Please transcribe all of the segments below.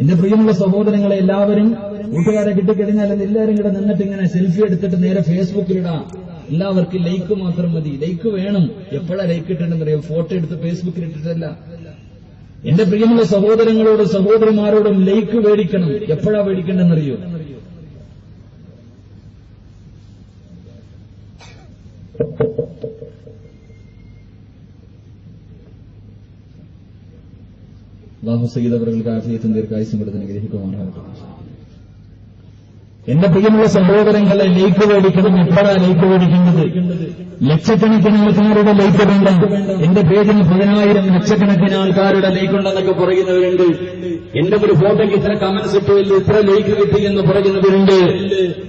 എന്റെ പ്രിയമുള്ള സഹോദരങ്ങളെ എല്ലാവരും കൂട്ടുകാരെ കിട്ടിക്കഴിഞ്ഞാൽ എല്ലാവരും കൂടെ നിന്നിട്ട് ഇങ്ങനെ സെൽഫി എടുത്തിട്ട് നേരെ ഫേസ്ബുക്കിലിടാം എല്ലാവർക്കും ലൈക്ക് മാത്രം മതി. ലൈക്ക് വേണം. എപ്പോഴാ ലൈക്ക് ഇട്ടിട്ടുണ്ടെന്നറിയോ ഫോട്ടോ എടുത്ത് ഫേസ്ബുക്കിൽ ഇട്ടിട്ടല്ല. എന്റെ പ്രിയമുള്ള സഹോദരങ്ങളോടും സഹോദരിമാരോടും ലൈക്ക് മേടിക്കണം എപ്പോഴാ മേടിക്കേണ്ടെന്നറിയോ അള്ളാഹു സയ്യിദ് അവർക്ക് ആഫിയത്തും ദീർഘായുസും കൊടുത്ത് അനുഗ്രഹിക്കുമാറാകട്ടെ. എന്റെ പ്രിയമുള്ള സഹോദരങ്ങളെ ലൈക്ക് മേടിക്കണം എപ്പോഴാ ലൈക്ക് മേടിക്കേണ്ടത്. ലക്ഷക്കണക്കിന് ആൾക്കാരുടെ ലൈക്ക് വേണ്ട. എന്റെ പേജിന് പതിനായിരം ലക്ഷക്കണക്കിന് ആൾക്കാരുടെ ലൈക്ക് ഉണ്ടെന്നൊക്കെ പറയുന്നവരുണ്ട്. എന്റെ ഒരു ഫോട്ടോയ്ക്ക് ഇത്ര കമന്റ്സ് ഇട്ടില്ല ഇത്ര ലൈക്ക് കിട്ടി എന്ന് പറയുന്നവരുണ്ട്.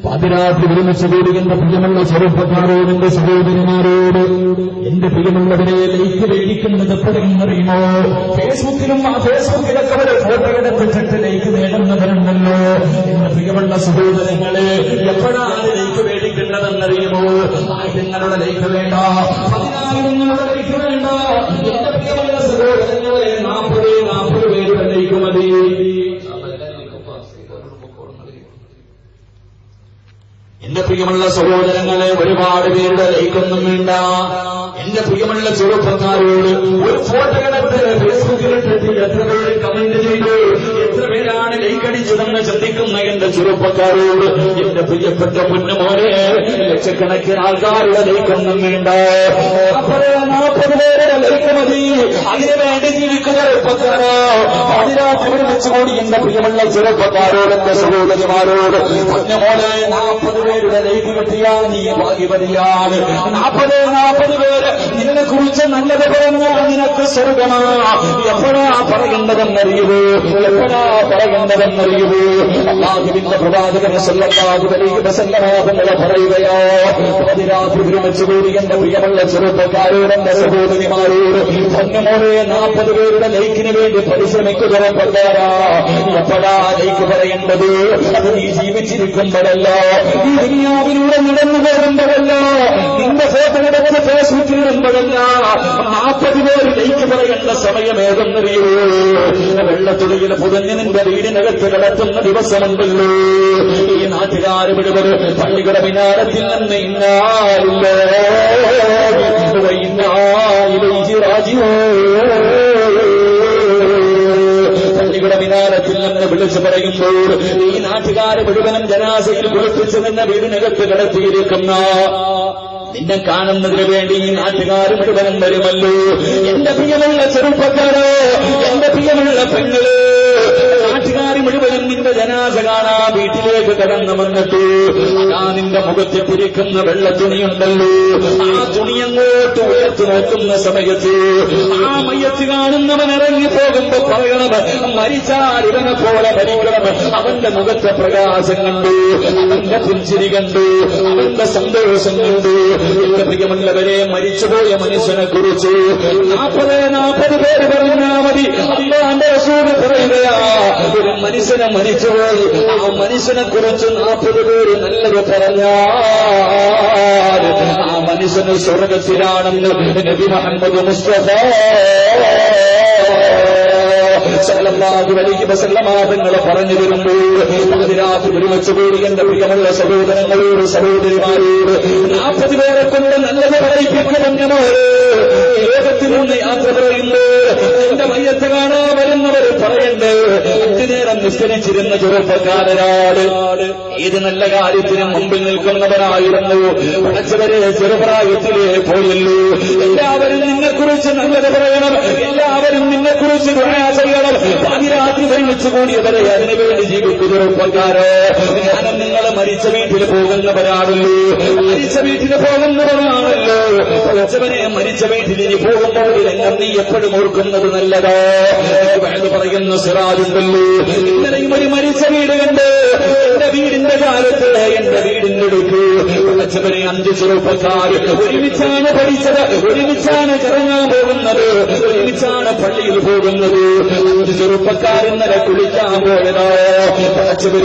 പാതിരാത്രി ഒരുമിച്ച് കൂടി പ്രിയമുള്ള ചെറുപ്പക്കാരോട് എന്റെ സഹോദരന്മാരോട് എന്റെ പ്രിയമുള്ളവരെ ലൈക്ക് മേടിക്കുന്നത് എപ്പോഴെന്നറിയുമോ ഫേസ്ബുക്കിലും ഫേസ്ബുക്കിലൊക്കെ ഫോട്ടോ എടുത്തിട്ട് ലൈക്ക് നേടുന്നവരുണ്ടല്ലോ. എന്റെ പ്രിയമുള്ള സഹോദരങ്ങളെ എപ്പോഴാണ് ലൈഫ് മേടിക്കേണ്ടതെന്നറിയുമോ ആയിരങ്ങളുടെ ലൈഫ് വേണ്ട. പതിനായിരങ്ങളുടെ ലൈക്ക് വേണ്ട. എന്റെ പ്രിയമുള്ള സഹോദരങ്ങളെ മതി. പ്രിയമുള്ള സഹോദരങ്ങളെ ഒരുപാട് പേരുടെ ലൈക്കൊന്നും വേണ്ട. എന്റെ പ്രിയമുള്ള ചെറുപ്പക്കാരോട് ഒരു ഫോട്ടോ എടുത്ത് ഫേസ്ബുക്കിൽ എത്ര പേര് കമന്റ് ചെയ്തു? എത്ര പേരാണ് ലൈക്കടിച്ചതെന്ന് ചിന്തിക്കുന്ന എന്റെ ചെറുപ്പക്കാരോട്? എന്റെ പ്രിയപ്പെട്ട പൊന്നുമോനെ ലക്ഷക്കണക്കിന് ആൾക്കാരുടെ ലൈക്കൊന്നും വേണ്ട നാൽപ്പത് നാൽപ്പത് പേരുടെ ലൈക്ക് മതി അതിനു വേണ്ടി ജീവിക്കുന്ന ചെറുപ്പക്കാരോ അതിനകത്ത് പ്രിയമുള്ള ചെറുപ്പക്കാരോട് എന്റെ സഹോദരിമാരോട് മുന്നുമോനെ നാൽപ്പത് പേരുടെ ലൈഫ് കിട്ടിയാൽ നീ ഭാഗ്യവതിയാണ് നാൽപ്പത് നാൽപ്പത് പേര് നിന്നെ കുറിച്ച് നല്ലത് പറഞ്ഞാൽ നിനക്ക് സ്വർഗമാ. എപ്പോഴാ പറയേണ്ടതെന്നറിയുവോ? എപ്പോഴാ പറയേണ്ടതെന്നറിയുവോ? അള്ളാഹുവിന്റെ പ്രവാചകന് സല്ലല്ലാഹുവിനെ പറയുകയോ പതിരാത്രി ഒരുമിച്ച് കൂടി എന്റെ പ്രിയമുള്ള ചെറുപ്പക്കാരോട് എന്റെ സഹോദരിമാരോട് പൊന്നുമോനെ നാൽപ്പത് പേരുടെ ലൈക്കിന് വേണ്ടി പരിശ്രമിക്കുക എപ്പോഴാ ലൈക്ക് പറയേണ്ടത്? അത് നീ ജീവിച്ചിരിക്കുമ്പോഴല്ല. ഈ ദുനിയാവിലൂടെ നടന്നു പോകുമ്പോഴല്ല. നിന്റെ ഫോട്ടോ എടുത്ത് ഫേസ്ബുക്കിൽ ഇടുമ്പോഴല്ല. നാൽപ്പത് പേര് ലൈക്ക് പറയേണ്ട സമയം ഏതെന്നറിയോ വെള്ളത്തുള്ളിയിൽ പുതഞ്ഞ് നിന്റെ വീടിനകത്ത് കിടത്തുന്ന ദിവസമുണ്ടല്ലോ. ഈ നാട്ടുകാർ മുഴുവൻ പള്ളികളുടെ വിനാരത്തിൽ നിന്ന് ഇന്നാലില്ല വിളിച്ചു പറയുമ്പോൾ ഈ നാട്ടുകാർ മുഴുവനും ജനാസയിൽ കുളിപ്പിച്ചു നിന്ന വീടിനകത്ത് കിടത്തിയിരിക്കുന്ന നിന്നെ കാണുന്നതിന് വേണ്ടി ഈ നാട്ടുകാർ മുഴുവനും വരുമല്ലോ. എന്റെ പ്രിയമുള്ള ചെറുപ്പക്കാരോ എന്റെ പ്രിയമുള്ള പെങ്ങൾ നാട്ടുകാർ മുഴുവനും നിന്റെ ജനാസ കാണാ വീട്ടിലേക്ക് കടന്നു വന്നിട്ട് നിന്റെ മുഖത്ത് തിരിക്കുന്ന വെള്ള തുണിയുണ്ടല്ലോ. ആ തുണി അങ്ങോട്ട് ഉയർത്തി നോക്കുന്ന സമയത്ത് ആ മയ്യത്ത് കാണുന്നവൻ ഇറങ്ങി പോകുമ്പോ പറയണം മരിച്ചാൽ ഇവനെ പോലെ മരിക്കണം അവന്റെ മുഖത്തെ പ്രകാശം കണ്ടു അവന്റെ പുഞ്ചിരി കണ്ടു അവന്റെ സന്തോഷം കണ്ടു. എന്റെ പ്രിയമുള്ളവരെ മരിച്ചുപോയ മനുഷ്യനെ കുറിച്ച് നാൽപ്പത് നാൽപ്പത് പേര് പറഞ്ഞാ മതി. അമ്മാന്റെ റസൂൽ പറയുകയാ ഒരു മനുഷ്യനെ മരിച്ചുപോയി. ആ മനുഷ്യനെ കുറിച്ച് നാൽപ്പത് പേര് നല്ലത് ആ മനുഷ്യന് സ്വർഗത്തിലാണെന്ന് നബി മുഹമ്മദ് മുസ്തഫ തങ്ങൾ പറഞ്ഞു വരുമ്പോൾ അതിരാത്രി ഒരുമിച്ച് കൂടി എന്റെ പ്രിയമുള്ള സഹോദരങ്ങളോട് സഹോദരിമാരോട് നാൽപ്പത് പേരെ കൊണ്ട് നല്ലത് പറയിപ്പിക്കുമെന്നോ ലോകത്തിൽ നിന്ന് യാത്ര പറയുമ്പോൾ എന്റെ മയ്യത്ത് കാണാൻ നിസ്കരിച്ചിരുന്ന ചെറുപ്പക്കാരനാട് ഏത് നല്ല കാര്യത്തിനും മുമ്പിൽ നിൽക്കുന്നവരായിരുന്നു പഠിച്ചവരെ ചെറുപ്രായത്തിലേ പോയല്ലോ എല്ലാവരും നിന്നെക്കുറിച്ച് നല്ലത് പറയണം. എല്ലാവരും നിന്നെക്കുറിച്ച് ചെയ്യണം. പാതിരാത്രി ഒരുമിച്ച് കൂടിയവരെ അതിനുവേണ്ടി ജീവിക്കുന്ന ചെറുപ്പക്കാരോ. ഞാനും നിങ്ങൾ മരിച്ച വീട്ടിൽ പോകുന്നവരാണല്ലോ. മരിച്ച വീട്ടിൽ പോകുന്നവരാണല്ലോ. പഠിച്ചവനെ മരിച്ച വീട്ടിൽ ഇനി പോകുമ്പോൾ രംഗം നീ എപ്പോഴും ഓർക്കുന്നത് നല്ലതോ. പറയുന്ന സിറാജുണ്ടല്ലോ. ഇന്നലെയും ഒരു മരിച്ച വീട് എന്റെ വീടിന്റെ കാലത്ത് എന്റെ വീടിന്റെ അടുത്ത് അച്ഛനെ അഞ്ച് ചെറുപ്പക്കാർ ഒരുമിച്ചാണ് പഠിച്ചത്. ഒരുമിച്ചാണ് കറങ്ങാൻ പോകുന്നത്. ഒരുമിച്ചാണ് പള്ളിയിൽ പോകുന്നത്. അഞ്ച് ചെറുപ്പക്കാർ ഇന്നലെ കുളിക്കാൻ പോയതോ. അച്ഛനെ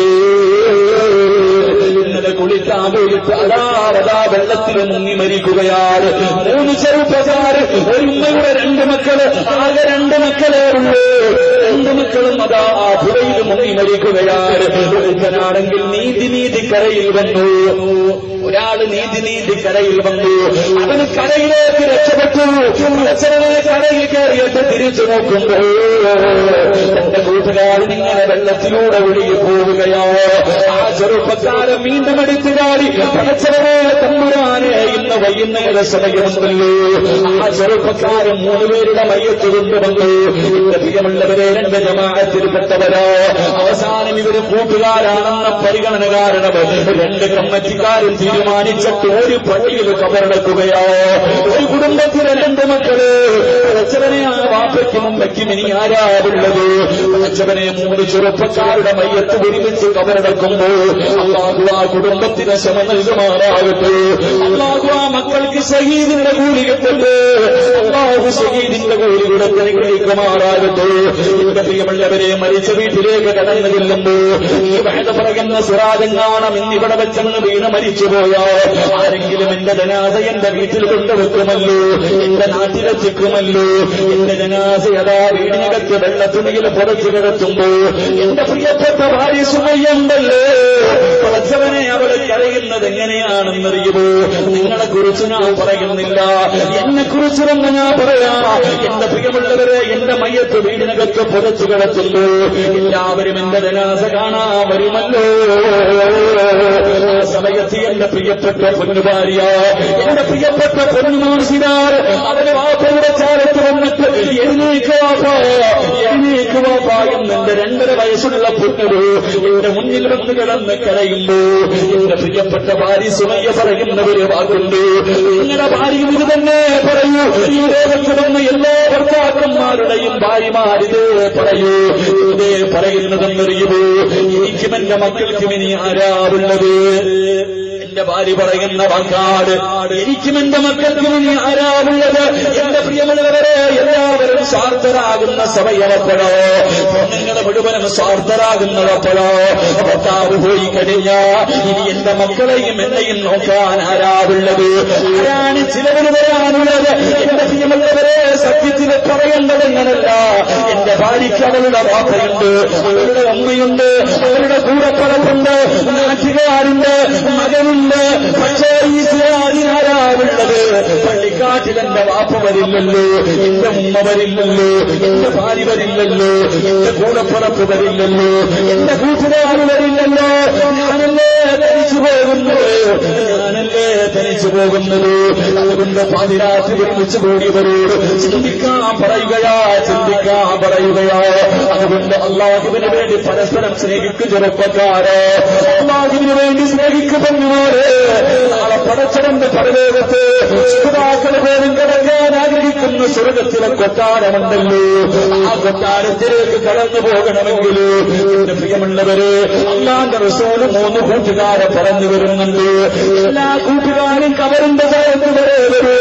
ഇന്നലെ കുളിക്കാൻ പോയിട്ട് വെള്ളത്തിൽ മുങ്ങി മരിക്കുകയാണ്. മൂന്ന് ചെറുപ്പക്കാർ ഒരു ഉമ്മയുടെ രണ്ട് മക്കൾ ആകെ രണ്ട് മക്കളേ ഉള്ളൂ. രണ്ട് മക്കളും അതാ പുഴയിൽ മുങ്ങി മരിക്കുകയാണ് ഒരുത്തനാണെങ്കിൽ നീതി നീതി കരയിൽ വന്നു. ഒരാൾ നീതി നീതി കരയിൽ വന്നു. അവന് കരയിലേക്ക് രക്ഷപ്പെട്ടു. കരയിൽ കയറിയിട്ട് തിരിച്ചു നോക്കുമ്പോൾ തന്റെ കൂട്ടുകാരൻ ഇങ്ങനെ വെള്ളത്തിലൂടെ ഒഴുകി പോവുകയോ ആ ചെറുപ്പക്കാരൻ വീണ്ടും എടുത്തു കാടി പടച്ചവനെ തമ്പുരാനെ ഇന്ന് വൈകുന്നേര സമയമുണ്ടല്ലോ ആ ചെറുപ്പക്കാരൻ മൂന്ന് പേരുടെ മയ്യത്ത് കൊണ്ടുവന്നു പ്രിയമുള്ളവരെ രണ്ട് ജമാഅത്തിൽപ്പെട്ടവരോ അവസാനം ഇവർ കൂട്ടുകാരാണെന്ന പരിഗണന കാരണം രണ്ട് കമ്മറ്റിക്കാരും തീരുമാനിച്ചിട്ട് ഒരു പള്ളിയിൽ കബറടക്കുകയോ ഒരു കുടുംബത്തിലെ രണ്ട് മക്കൾ. അച്ഛവനെ ആ വാപ്പയ്ക്കും അമ്മയ്ക്കും ഇനി ആരാവുള്ളത് പടച്ചവനെ മൂന്ന് ചെറുപ്പക്കാരുടെ മയ്യത്ത് ഒരുമിച്ച് കബറടക്കുമ്പോ അള്ളാഹു ആ കുടുംബത്തിന് ശമ നൽകുമാറാകട്ടെ. അള്ളാഹു ആ മക്കൾക്ക് ഷഹീദിന്റെ കൂലി കിട്ടട്ടെ. അള്ളാഹു ഷഹീദിന്റെ കൂലി കൂടെ അനുഗ്രഹിക്കുമാറാകട്ടെ. എന്റെ പ്രിയമുള്ളവരെ മരിച്ച വീട്ടിലേക്ക് കടന്നു ചെല്ലുമ്പോ ഈ വേദ പറയുന്ന സുരാജങ്ങാണം ഇന്നിവിടെ വെച്ചെന്ന് വീണ് മരിച്ചുപോയോ ആരെങ്കിലും എന്റെ ജനാസ എന്റെ വീട്ടിൽ കൊണ്ടുവെക്കുമല്ലോ? എന്റെ നാട്ടിലെത്തിക്കുമല്ലോ എന്റെ ജനാസ അതാ വീടിനകത്ത് വെള്ളത്തുണിയിൽ പുറത്തു കിടത്തുമ്പോ എന്റെ പ്രിയപ്പെട്ട ഭാര്യ സുമയ്യുണ്ടല്ലോ പടച്ചവനെ അവൾ കരയുന്നത് എങ്ങനെയാണെന്നറിയുമോ നിങ്ങളെ കുറിച്ച് ഞാൻ പറയുന്നില്ല. എന്നെ കുറിച്ച് തന്നെ ഞാൻ പറയാ. എന്റെ പ്രിയമുള്ളവരെ എന്റെ മയ്യത്ത് വീടിനകത്ത് പുതച്ചു കിടക്കുന്നു. എല്ലാവരും എന്റെ ജനാസ കാണാൻ വരുമല്ലോ. സമയത്ത് എന്റെ പ്രിയപ്പെട്ട പൊന്നുഭാര്യ എന്റെ പ്രിയപ്പെട്ട പൊന്നു പൊന്നുമോശിനാർ അവരെ വാപ്പയുടെ ചാരത്ത് വന്നിട്ട് എഴുന്നേക്ക് വാപ്പ എഴുന്നേക്ക് വാപ്പ എന്ന് രണ്ടര വയസ്സുള്ള പൊന്നു എന്റെ മുന്നിൽ വന്ന് കിടന്ന് കരയുമ്പോ എന്റെ പ്രിയപ്പെട്ട ഭാര്യ സുമയ്യ പറയുന്ന ഒരു വാക്കുണ്ട്. നിങ്ങളുടെ ഭാര്യയും ഇത് തന്നെ പറയൂ. ഈ ലോകത്ത് വന്ന എല്ലാ ഭർത്താക്കന്മാരുടെയും ഭാര്യമാരിതേ പറയൂ. ഇതേ പറയുന്നതെന്നറിയുമോ? എനിക്കും എന്റെ മക്കൾക്കും ഇനി ആരാവുള്ളത് എന്റെ ഭാര്യ പറയുന്ന വാക്കാട് എനിക്കും എന്റെ മക്കൾക്കും ഇനി ആരാവുള്ളത് എന്റെ പ്രിയമുള്ളവരെ എല്ലാവരും സ്വാർത്ഥരാകുന്ന സമയമെപ്പോഴോ നിങ്ങളുടെ മുഴുവനും സ്വാർത്ഥരാകുന്നതെപ്പോഴോ ഭർത്താവ് പോയി കഴിഞ്ഞ ഇനി എന്റെ മക്കളെയും എന്നെയും നോക്കാൻ ആരാവുള്ളത് ആരാണ് ചിലവിന് വരാനുള്ളത്? എന്റെ പ്രിയമുള്ളവരെ സത്യത്തിൽ പറയേണ്ടത് എങ്ങനല്ല എന്റെ ഭാര്യയ്ക്ക് അവളുടെ വാപ്പയുണ്ട് അവരുടെ അമ്മയുണ്ട് അവരുടെ കൂടപ്പറപ്പുണ്ട് നാട്ടുകാരുണ്ട് മകനുണ്ട്. പക്ഷേ ഈ ആരാവുള്ളത് പള്ളിക്കാട്ടിൽ വാപ്പ വരില്ലല്ലോ എന്റെ ഉമ്മ വരില്ലല്ലോ എന്റെ ഭാര്യ വരില്ലല്ലോ എന്റെ കൂടപ്പുറപ്പ് വരില്ലല്ലോ എന്റെ കൂട്ടുകാർ വരില്ലല്ലോ ഞാനല്ലേ തനിച്ചു പോകുന്നത്? ഞാനല്ലേ തനിച്ചു പോകുന്നത്? അതുകൊണ്ട് പാതിരാത്രി ഒരുമിച്ച് കൂടിയവരോട് ചിന്തിക്കാൻ പറയുകയാ ചിന്തിക്കാൻ പറയുകയാ. അതുകൊണ്ട് അള്ളാഹുവിന് വേണ്ടി പരസ്പരം സ്നേഹിക്കും ചെറുപ്പക്കാരെ. അള്ളാഹുവിന് വേണ്ടി സ്നേഹിക്കുന്നവരെ നാളെ പടച്ചവന്റെ പരലോകത്ത് ശ്രോതാക്കൾ പോലും കടക്കാൻ ആഗ്രഹിക്കുന്ന സ്വർഗത്തിലെ കൊട്ടാരമുണ്ടല്ലോ. ആ കൊട്ടാരത്തിലേക്ക് കടന്നു പോകണമെങ്കിൽ എന്റെ പ്രിയമുള്ളവര് അള്ളാന്റെ റസൂൽ മൂന്ന് കൂട്ടുകാരെ പറഞ്ഞു വരുന്നുണ്ട് എല്ലാ കൂട്ടുകാരും കവറിന്റെ വരെ വരൂ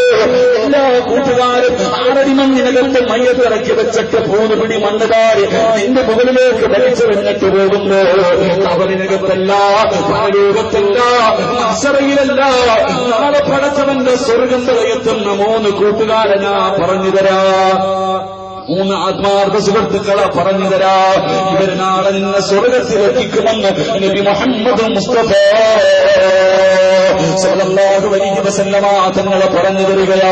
എല്ലാ കൂട്ടുകാരും ആറടി മണ്ണിനകത്ത് മയ്യത്തിറക്കി വെച്ചിട്ട് മൂന്ന് പിടി മണ്ണുകാര് നിന്റെ മുകളിലേക്ക് വലിച്ചു വന്നിട്ട് പോകുന്നു. കവറിനകത്തല്ല പരലോകത്തല്ല അസറയിലല്ല നാളെ പടച്ചവന്റെ സ്വർഗം എത്തുന്ന മൂന്ന് കൂട്ടുകാരനാ പറഞ്ഞുതരാ. പറഞ്ഞു തരാ മൂന്ന് ആത്മാർത്ഥ സുഹൃത്തുക്കളെ പറഞ്ഞു തരാ. ഇവർ നാളെ നിന്നെ സ്വർഗത്തിലെത്തിക്കുമെന്ന് നബി മുഹമ്മദ് മുസ്തഫ തങ്ങളെ പറഞ്ഞു തരികയാ.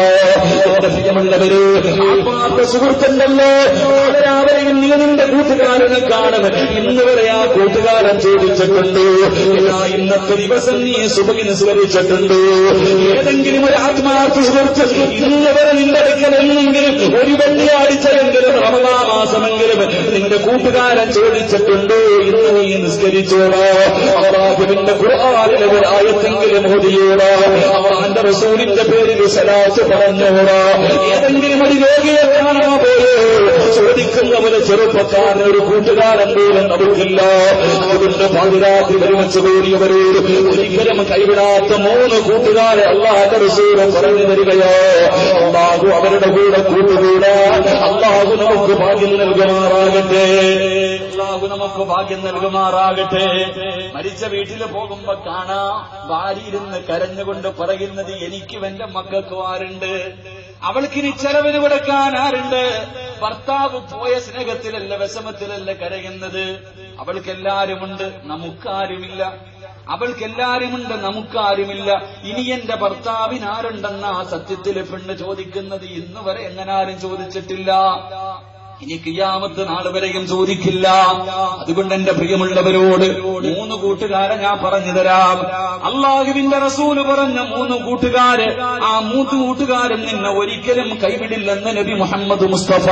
എന്റെ പ്രിയമുള്ളവര് ആത്മാർത്ഥ സുഹൃത്തുണ്ടല്ലോ. രാവിലെയും നീ നിന്റെ കൂട്ടുകാരനെ കാണും. ഇന്ന് വരെ ആ കൂട്ടുകാരൻ ചോദിച്ചിട്ടുണ്ട്. ഇന്നത്തെ ദിവസം നീ സുഖിന് സ്മരിച്ചിട്ടുണ്ട് ഏതെങ്കിലും ഒരു ആത്മാർത്ഥ സുഹൃത്ത് ഇന്ന് വരെ നിന്റെ അടുക്കൽ എന്നെങ്കിലും ഒരു വെള്ളിയാഴ്ചയെങ്കിലും റമദാ മാസമെങ്കിലും നിന്റെ കൂട്ടുകാരൻ ചോദിച്ചിട്ടുണ്ടോ? ഇന്ന് നീ നിസ്കരിച്ചോടോ അള്ളാഹുവിന്റെ ഖുർആനിലെ ഒരു ആയത്തെങ്കിലും ഓതിയോളോ അവന്റെ റസൂലിന്റെ പേരിൽ സലാത്ത് പറഞ്ഞോടോ. ഏതെങ്കിലും ഒരു രോഗിയെ കാണാൻ പോയോ ചോദിക്കുന്ന ഒരു ചെറുപ്പക്കാരൻ ഒരു കൂട്ടുകാരൻ പോലും നമുക്കില്ല അതുകൊണ്ട് പാതിരാത്രി ഒരുമിച്ച് കൂടിയവരോട് ഒരിക്കലും കൈവിടാത്ത മൂന്ന് കൂട്ടുകാരെ അള്ളാഹന്റെ റസൂലും പറഞ്ഞു തരികയോ. അള്ളാഹു അവരുടെ കൂടെ കൂട്ടുകൂടാ. അള്ളാഹു നമുക്ക് ഭാഗ്യം നൽകുമാറാകട്ടെ. അള്ളാഹു നമുക്ക് ഭാഗ്യം നൽകുമാറാകട്ടെ. മരിച്ച വീട്ടിൽ പോകുമ്പോ കാണാ. ഭാര്യയിരുന്ന് കരഞ്ഞുകൊണ്ട് പറയുന്നത് എനിക്കും എന്റെ മക്കൾക്കും ആരുണ്ട്? അവൾക്കിനി ചെലവിന് കൊടുക്കാൻ ആരുണ്ട് ഭർത്താവ് പോയ സ്നേഹത്തിലല്ല വിഷമത്തിലല്ല കരയുന്നത്. അവൾക്കെല്ലാരുമുണ്ട് നമുക്കാരുമില്ല. അവൾക്കെല്ലാരുമുണ്ട് നമുക്കാരുമില്ല. ഇനി എന്റെ ഭർത്താവിനാരുണ്ടെന്ന് ആ സത്യത്തിൽ പെണ്ണ് ചോദിക്കുന്നത്? ഇന്ന് വരെ എങ്ങനെ ആരും ചോദിച്ചിട്ടില്ല. ഇനി കിയാമത്ത് നാൾ വരെയും ചോദിക്കില്ല. അതുകൊണ്ട് എന്റെ പ്രിയമുള്ളവരോട് മൂന്ന് കൂട്ടുകാരെ ഞാൻ പറഞ്ഞു തരാം. അള്ളാഹുവിന്റെ റസൂൽ പറഞ്ഞ മൂന്ന് കൂട്ടുകാര് ആ മൂന്ന് കൂട്ടുകാരും നിന്നെ ഒരിക്കലും കൈവിടില്ലെന്ന് നബി മുഹമ്മദ് മുസ്തഫ.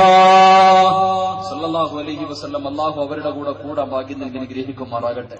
സല്ലല്ലാഹു അലൈഹി വസല്ലം അള്ളാഹു അവരുടെ കൂടെ കൂടാൻ ഭാഗ്യം നൽകി ഗ്രഹിക്കുമാറാകട്ടെ